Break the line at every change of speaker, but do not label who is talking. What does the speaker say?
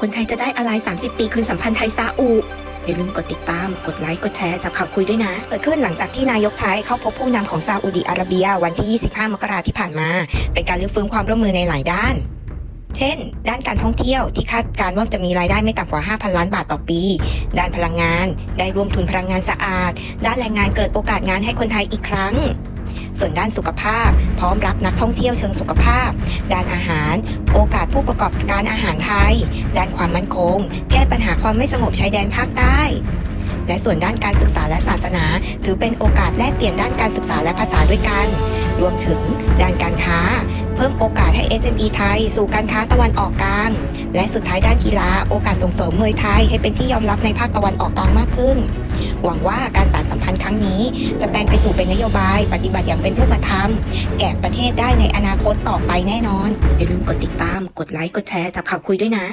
คนไทยจะได้อะไร 30 ปีคืนสัมพันธ์ไทยซาอุอย่าลืมกดติดตาม กดไลค์ กดแชร์จับข่าวคุยด้วยนะ เกิดขึ้นหลังจากที่นายกไทยเข้าพบผู้นำของซาอุดิอาระเบีย วันที่ 25 มกราที่ผ่านมา เป็นการรื้อฟื้นความร่วมมือในหลายด้าน เช่น ด้านการท่องเที่ยวที่คาดการว่าจะมีรายได้ไม่ต่ำกว่า 5,000 ล้านบาทต่อปี ด้านพลังงาน ได้ร่วมทุนพลังงานสะอาด ด้านแรงงานเกิดโอกาสงานให้คนไทยอีกครั้ง ส่วนด้านสุขภาพ พร้อมรับนักท่องเที่ยวเชิงสุขภาพ ด้านอาหาร ผู้ประกอบการอาหารไทย ด้านความมั่นคง แก้ปัญหาความไม่สงบชายแดนภาคใต้ และส่วนด้านการศึกษาและศาสนา ถือเป็นโอกาสแลกเปลี่ยนด้านการศึกษาและภาษาด้วยกัน รวมถึงด้านการค้า เพิ่มโอกาสให้ SME ไทย สู่การค้าตะวันออกกลาง และสุดท้ายด้านกีฬาโอกาสส่งเสริมมวยไทยให้เป็นที่ยอมรับในภาคตะวันออกกลางมากขึ้น หวังว่าการสานสัมพันธ์ รั้งนี้จะแปลงไปสู่เป็นนโยบาย ปฏิบัติอย่างเป็นรูปธรรม แก่ประเทศได้ในอนาคตต่อไปแน่นอนอย่าลืมกดติดตามกดไลค์กดแชร์จับข่าวคุยด้วยนะ